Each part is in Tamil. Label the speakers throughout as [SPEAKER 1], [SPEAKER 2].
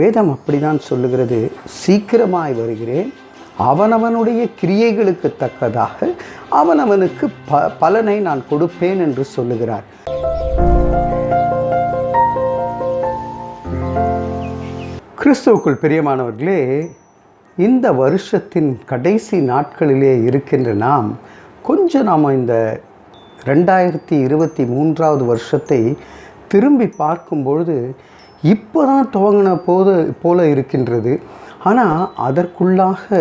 [SPEAKER 1] வேதம் அப்படிதான் சொல்லுகிறது. சீக்கிரமாய் வருகிறேன். அவனவனுடைய கிரியைகளுக்கு தக்கதாக அவனவனுக்கு ப பலனை நான் கொடுப்பேன் என்று சொல்லுகிறார். கிறிஸ்துவுக்குள் பிரியமானவர்களே இந்த வருஷத்தின் கடைசி நாட்களிலே இருக்கின்ற நாம் கொஞ்சம் நாம் இந்த ரெண்டாயிரத்தி இருபத்தி மூன்றாவது வருஷத்தை திரும்பி பார்க்கும்பொழுது இப்போ தான் துவங்கின போது போல இருக்கின்றது. ஆனால் அதற்குள்ளாக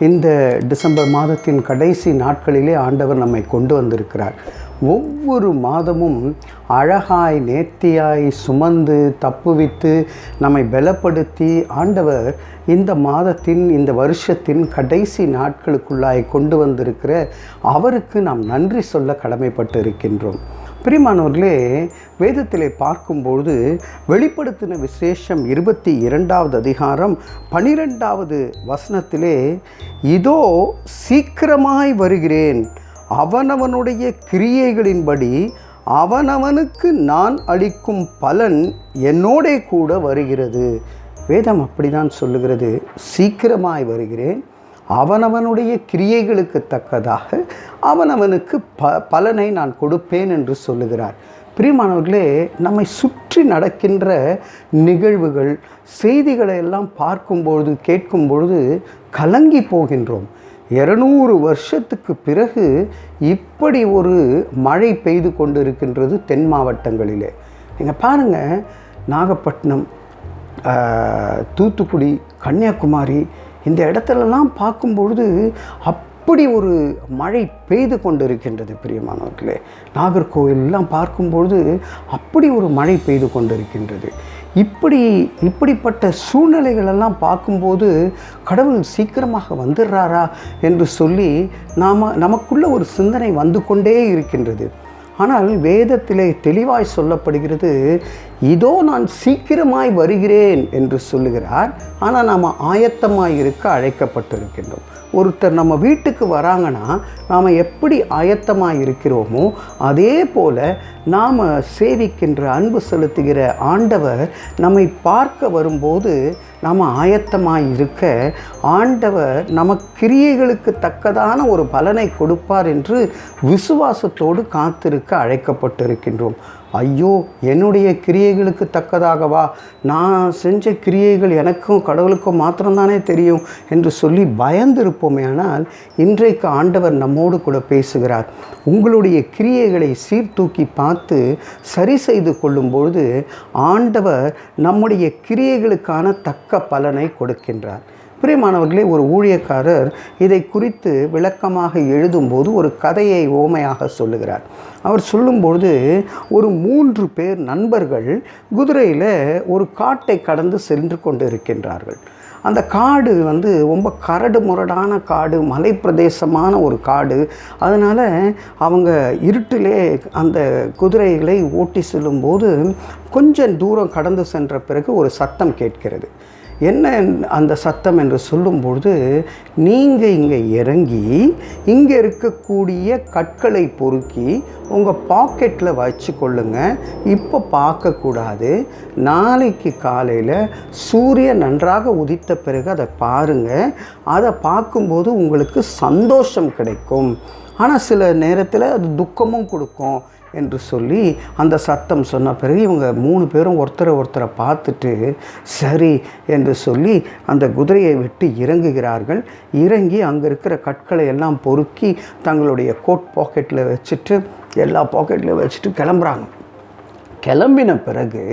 [SPEAKER 1] இந்த டிசம்பர் மாதத்தின் கடைசி நாட்களிலே ஆண்டவர் நம்மை கொண்டு வந்திருக்கிறார். ஒவ்வொரு மாதமும் அழகாய் நேர்த்தியாய் சுமந்து தப்புவித்து நம்மை பலப்படுத்தி ஆண்டவர் இந்த மாதத்தின் இந்த வருஷத்தின் கடைசி நாட்களுக்குள்ளாய் கொண்டு வந்திருக்கிற அவருக்கு நாம் நன்றி சொல்ல கடமைப்பட்டு இருக்கின்றோம் பிரிமானவர்களே வேதத்திலே பார்க்கும்பொழுது வெளிப்படுத்தின விசேஷம் இருபத்தி இரண்டாவது அதிகாரம் பனிரெண்டாவது வசனத்திலே இதோ சீக்கிரமாய் வருகிறேன். அவனவனுடைய கிரியைகளின்படி அவனவனுக்கு நான் அளிக்கும் பலன் என்னோடே கூட வருகிறது. வேதம் அப்படிதான் சொல்லுகிறது சீக்கிரமாய் வருகிறேன். அவனவனுடைய கிரியைகளுக்கு தக்கதாக அவனவனுக்கு ப பலனை நான் கொடுப்பேன் என்று சொல்லுகிறார். பிரியமானவர்களே நம்மை சுற்றி நடக்கின்ற நிகழ்வுகள் செய்திகளை எல்லாம் பார்க்கும்பொழுது கேட்கும்பொழுது கலங்கி போகின்றோம். இருநூறு வருஷத்துக்கு பிறகு இப்படி ஒரு மழை பெய்து கொண்டு இருக்கின்றது தென் மாவட்டங்களிலே. நீங்கள் பாருங்கள் நாகப்பட்டினம் தூத்துக்குடி கன்னியாகுமரி இந்த இடத்துலலாம் பார்க்கும்பொழுது அப்படி ஒரு மழை பெய்து கொண்டிருக்கின்றது பிரியமானவர்களே. நாகர்கோவிலெலாம் பார்க்கும்பொழுது அப்படி ஒரு மழை பெய்து கொண்டிருக்கின்றது. இப்படி இப்படிப்பட்ட சூழ்நிலைகளெல்லாம் பார்க்கும்போது கடவுள் சீக்கிரமாக வந்துடுறாரா என்று சொல்லி நாம் நமக்குள்ள ஒரு சிந்தனை வந்து கொண்டே இருக்கின்றது. ஆனால் வேதத்திலே தெளிவாய் சொல்லப்படுகிறது இதோ நான் சீக்கிரமாய் வருகிறேன் என்று சொல்லுகிறார். ஆனால் நாம் ஆயத்தமாய் இருக்க அழைக்கப்பட்டிருக்கின்றோம். ஒருத்தர் நம்ம வீட்டுக்கு வராங்கன்னா நாம் எப்படி ஆயத்தமாக இருக்கிறோமோ அதே போல் நாம் சேவிக்கின்ற அன்பு செலுத்துகிற ஆண்டவர் நம்மை பார்க்க வரும்போது நாம் ஆயத்தமாக இருக்க ஆண்டவர் நம கிரியைகளுக்கு தக்கதான ஒரு பலனை கொடுப்பார் என்று விசுவாசத்தோடு காத்திருக்க அழைக்கப்பட்டிருக்கின்றோம். ஐயோ என்னுடைய கிரியைகளுக்கு தக்கதாகவா நான் செஞ்ச கிரியைகள் எனக்கும் கடவுளுக்கும் மாத்திரம்தானே தெரியும் என்று சொல்லி பயந்திருப்போமே ஆனால் இன்றைக்கு ஆண்டவர் நம்மோடு கூட பேசுகிறார். உங்களுடைய கிரியைகளை சீர்தூக்கி பார்த்து சரி செய்து கொள்ளும்பொழுது ஆண்டவர் நம்முடைய கிரியைகளுக்கான தக்க பலனை கொடுக்கின்றார். பிரியமானவர்களே ஒரு ஊழியக்காரர் இதை குறித்து விளக்கமாக எழுதும்போது ஒரு கதையை ஓமையாக சொல்லுகிறார். அவர் சொல்லும்பொழுது ஒரு மூன்று பேர் நண்பர்கள் குதிரையில் ஒரு காட்டை கடந்து சென்று கொண்டு இருக்கின்றார்கள் அந்த காடு வந்து ரொம்ப கரடு முரடான காடு மலைப்பிரதேசமான ஒரு காடு. அதனால் அவங்க இருட்டிலே அந்த குதிரைகளை ஓட்டி செல்லும்போது கொஞ்சம் தூரம் கடந்து சென்ற பிறகு ஒரு சத்தம் கேட்கிறது. என்ன அந்த சத்தம் என்று சொல்லும்பொழுது நீங்கள் இங்கே இறங்கி இங்கே இருக்கக்கூடிய கற்களை பொறுக்கி உங்கள் பாக்கெட்டில் வச்சு கொள்ளுங்கள் இப்போ பார்க்கக்கூடாது. நாளைக்கு காலையில் சூரியன் நன்றாக உதித்த பிறகு அதை பாருங்கள் அதை பார்க்கும்போது உங்களுக்கு சந்தோஷம் கிடைக்கும். ஆனால் சில நேரத்தில் அது துக்கமும் கொடுக்கும் என்று சொல்லி அந்த சத்தம் சொன்ன பிறகு இவங்க மூணு பேரும் ஒருத்தரை ஒருத்தரை பார்த்துட்டு சரி என்று சொல்லி அந்த குதிரையை விட்டு இறங்குகிறார்கள். இறங்கி அங்கே இருக்கிற கற்களை எல்லாம் பொறுக்கி தங்களுடைய கோட் பாக்கெட்டில் வச்சுட்டு எல்லா பாக்கெட்டில் வச்சுட்டு கிளம்புறாங்க. கிளம்பின பிறகு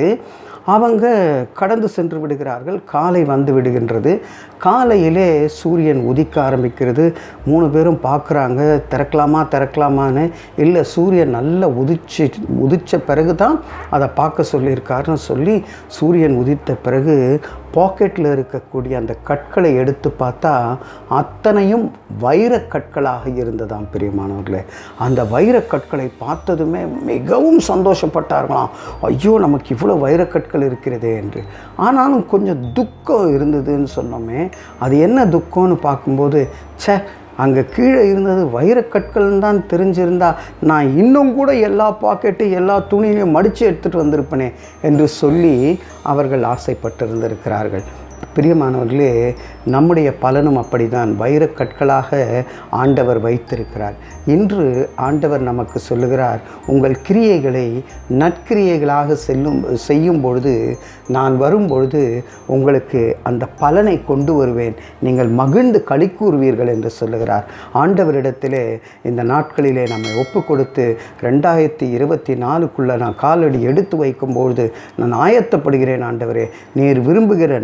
[SPEAKER 1] அவங்க கடந்து சென்று விடுகிறார்கள். காலை வந்து விடுகின்றது. காலையிலே சூரியன் உதிக்க ஆரம்பிக்கிறது. மூணு பேரும் பார்க்குறாங்க. திறக்கலாமா திறக்கலாமான்னு. இல்லை சூரியன் நல்லா உதிச்சு உதித்த பிறகு தான் அதை பார்க்க சொல்லியிருக்காருன்னு சொல்லி சூரியன் உதித்த பிறகு பாக்கெட்டில் இருக்கக்கூடிய அந்த கற்களை எடுத்து பார்த்தா அத்தனையும் வைரக் கற்களாக இருந்ததாம் பிரியமானவர்களே. அந்த வைரக்கற்களை பார்த்ததுமே மிகவும் சந்தோஷப்பட்டார்களாம். ஐயோ நமக்கு இவ்வளோ வைரக்கற்கள் இருக்கிறதே என்று. ஆனாலும் கொஞ்சம் துக்கம் இருந்ததுன்னு சொன்னோமே அது என்ன துக்கம்னு பார்க்கும்போது சே அங்கே கீழே இருந்தது வைரக்கற்கள்னு தான் தெரிஞ்சிருந்தா நான் இன்னும் கூட எல்லா பாக்கெட்டு எல்லா துணியையும் மடித்து எடுத்துகிட்டு வந்திருப்பனே என்று சொல்லி அவர்கள் ஆசைப்பட்டிருந்திருக்கிறார்கள். பிரியமானவர்களே நம்முடைய பலனும் அப்படிதான் வைரக்கற்களாக ஆண்டவர் வைத்திருக்கிறார். இன்று ஆண்டவர் நமக்கு சொல்லுகிறார் உங்கள் கிரியைகளை நற்கிரியைகளாக செல்லும் செய்யும் பொழுது நான் வரும்பொழுது உங்களுக்கு அந்த பலனை கொண்டு வருவேன். நீங்கள் மகிழ்ந்து களி கூறுவீர்கள் என்று சொல்லுகிறார். ஆண்டவரிடத்திலே இந்த நாட்களிலே நம்மை ஒப்பு கொடுத்து ரெண்டாயிரத்தி இருபத்தி நாலுக்குள்ளே நான் காலடி எடுத்து வைக்கும்பொழுது நான் ஆயத்தப்படுகிறேன் ஆண்டவரே. நீர் விரும்புகிற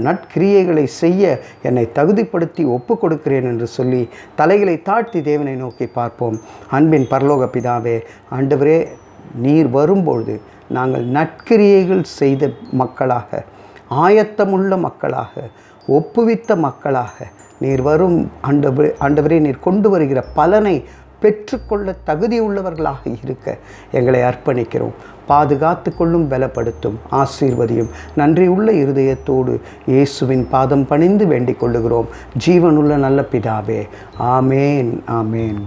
[SPEAKER 1] கிரியைகளை செய்ய என்னை தகுதிப்படுத்தி ஒப்பு கொடுக்கிறேன் என்று சொல்லி தலைகளை தாழ்த்தி தேவனை நோக்கி பார்ப்போம். அன்பின் பரலோக பிதாவே ஆண்டவரே நீர் வரும்பொழுது நாங்கள் நற்கிரியைகள் செய்த மக்களாக ஆயத்தமுள்ள மக்களாக ஒப்புவித்த மக்களாக நீர் வரும் ஆண்டவரே ஆண்டவரே நீர் கொண்டு வருகிற பலனை பெற்றுக்கொள்ள தகுதியுள்ளவர்களாக இருக்க எங்களை அர்ப்பணிக்கிறோம். பாதுகாத்து கொள்ளும் பலப்படுத்தும் ஆசீர்வதியும். நன்றியுள்ள இருதயத்தோடு இயேசுவின் பாதம் பணிந்து வேண்டிக் கொள்ளுகிறோம். ஜீவனுள்ள நல்ல பிதாவே. ஆமேன் ஆமேன்.